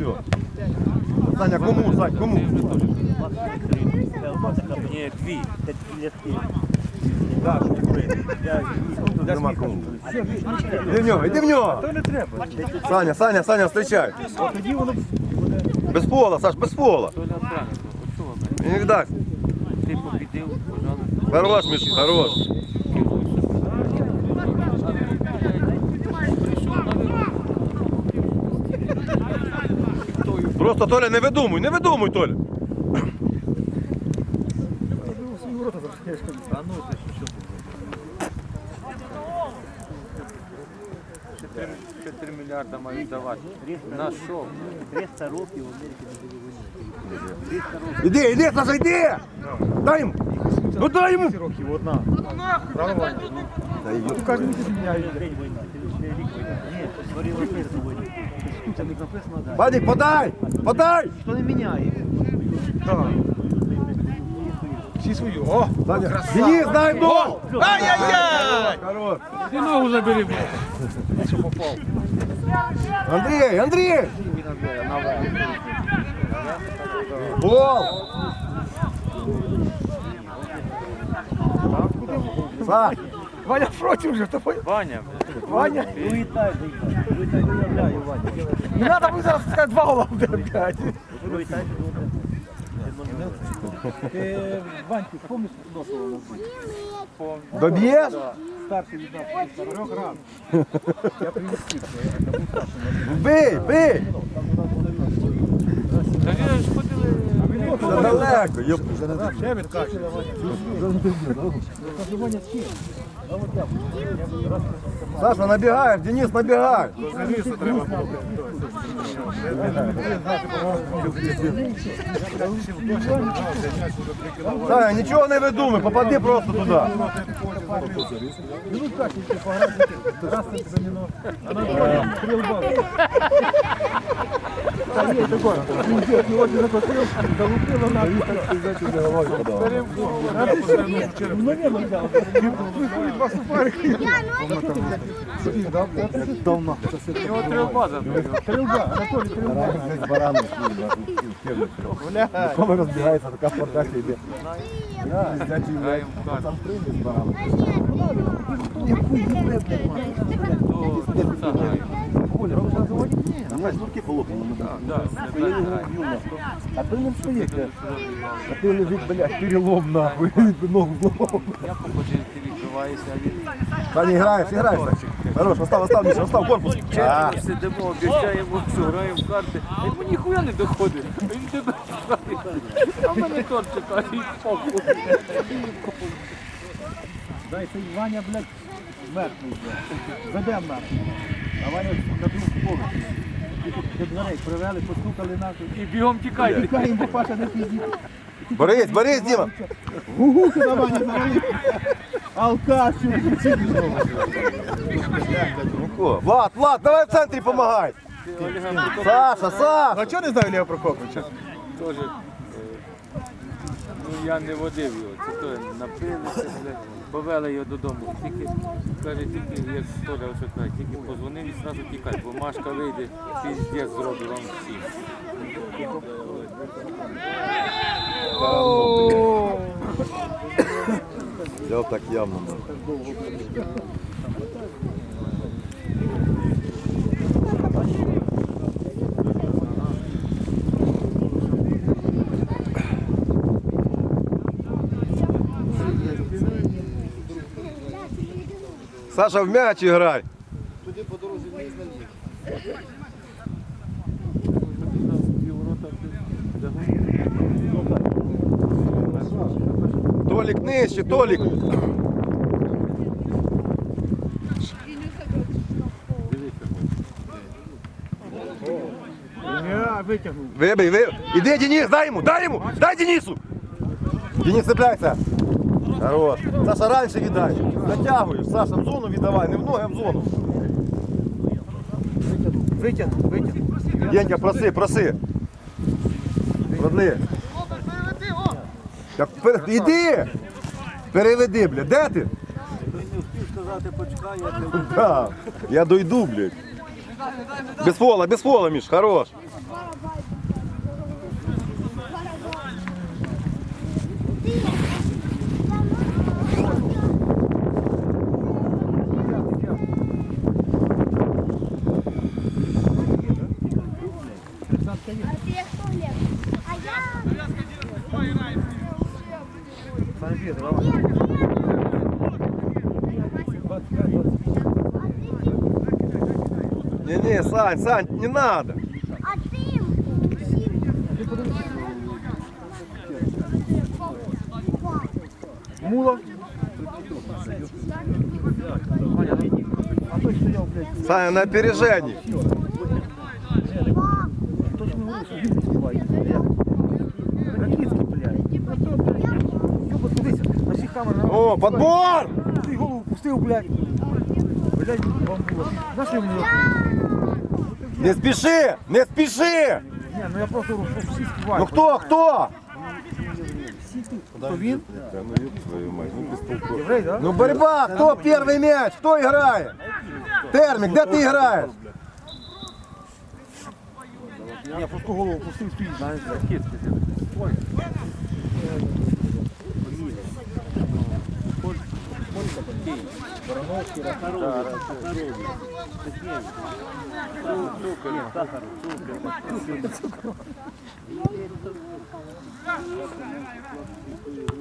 Все. Саня, кому, Сань, кому? Ні, дві. Нема кому. Іди в нього, іди в нього. Саня, Саня, Саня, зустрічай. Без пола, Саш, без пола. Він не дасть. Ти побідив, пожалуйста. Хорош, Міш, хорош. Просто Толя, не видумуй, не видумуй, Толя. Ще три- ще 3 мільярда мають давати. На що? 300 років в Америці не були війни. Іди, іди, Саша, іди! Дай йому! Ну дай йому! років одна. Ну, створили мир на війні. Тут не да. Вадик, подай! Подай! Хто не міняє? Так. Всі свої. О! Саня, Денис, дай гол! Ай-яй-яй! Хорош! Ти ногу забери. Що попав. Андрій, Андрій! Гол! Саш, Ваня проти вже. то пой- Ваня, Ваня. Ну і так, ну виявляю, Ваня. Не треба буде зараз сказати два гола буде п'ять. Ну і так, Ти, Ваньку, помниш у нас? доб'єш? Старший від нас. Раз. Я привезти. Бий, бий! та ви ж ходили. Це далеко, йоп. Ще відкачує. Саша, набігаєш, Денис, набігай. Треба. Саня, нічого не видумай, попади просто туди. Його треба база. Коли розбігається, така подача йде. Граємо в карту. То кінця граємо. Так, так, не так граємо. А ти не стоїть, а ти лежить, блядь, перелом нахуй, ногу зломав. Я по годинці відбиваюся, а він Та не граєш, не граєш, Санчик. Хорош, остав, остав, Міша, остав, корпус. А, Четверо сидимо, обіцяємо, що граємо в карти, а йому ніхуя не доходить. Він тебе. А в мене торт читає і похуй. Дай цей Ваня, блядь, мертвий, блядь. Веде мертвий. А Ваня на другу поверх. До дверей привели, постукали нахуй. І бігом тікайте. Тікаємо, бо Паша не пізніше. Борис, Борис, Діма. Гугу, куди Ваня завалив. Алкаш, О, Влад, Влад, давай в центрі помагай. Саша, Саша. А чого не знаю Лео Прокоповича? Теж, е, ну я не водив його, це то напилися, повели його додому. Тільки, каже, тільки, як Толя ось каже, тільки позвонив і одразу тікай, бо Машка вийде, піздець зробить вам всім. Взяв так явно. Саша, в м'яч грай. Толік нижче, Толік. Я витягнув. Вибий, вибий. Іди, Денис, дай йому, дай йому, дай Денису. Денис, цепляйся. Хорош. Саша, раніше віддай. Натягуєш. Саша, в зону віддавай, не в ноги, а в зону. Витягну, витягну. Єнька, проси, проси. Родни. Так, пер... Іди! Переведи, бля. Де ти? я Да. Я дойду, блядь. Без фола, без фола, Міш, хорош. Ти! Саня, бігай, давай. Не-не, Сань, Сань, не надо. А ти... Мула. Ваня, а той стояв, блядь, Саня, на опережении. Камерах. О, подбор! Ти голову пустив, блядь. Блядь, бамбула. Знаєш, що мені? Не спеши, не спеши! Ні, ну я просто всі співають. Ну кто, кто? Хто він? Ну, Єврей, да? Ну борьба, кто первый мяч, кто играет? Термик, где ты играешь? Я просто голову пустив, стоїть, знаєш, блядь.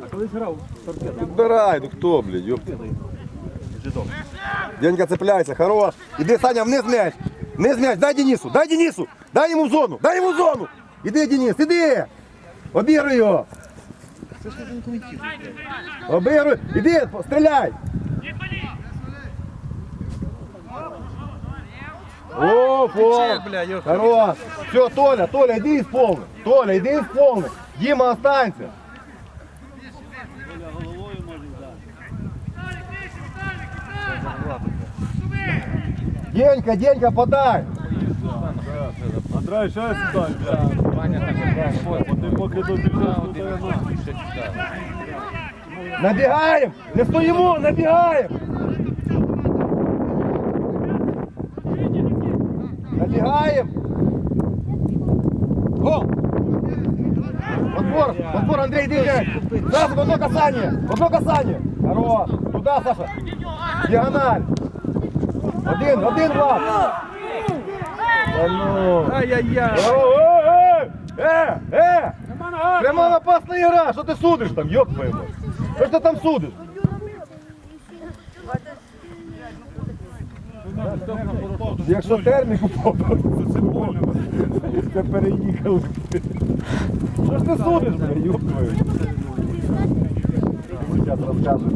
А колись грав торпеда. Подбирай, ну кто, блядь, ёпта. Денька цепляется, хорош. Иди, Саня, вниз мяч. Вниз мяч, дай Денису, дай Денису. Дай в зону, дай в зону. Иди, Денис, иди. Обігруй його. Обігруй, іди, стріляй. О, фол. Хорош. Все, Толя, Толя, иди исполни. Толя, иди исполни. Дима, останься. Денька, Денька, подай. Ваня так от поки до Набігаємо! Не стоїмо, набігаємо! Андрей, иди! Сразу в одно касание! В одно касание! Хорош! Туда, Саша! Диагональ! Один, один, Влад! Да ну! Ай-яй-яй. Э, э. Прямо опасна игра. Що ти судиш там, ёб твою мать? Ж ти там судиш? Якщо термік упав, то це больно. Це переїхали. Що ж ти судиш, бля, йоп твою? Зараз розкажу.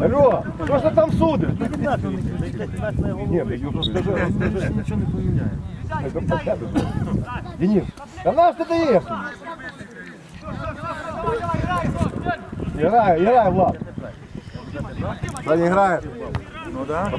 Алло, що ж ти там судиш? Ні, йоп, скажи, розкажи. Нічого не поміняє. Денис, да на что ты ешь? Играй, играй, Влад. Да не играет. Ну да.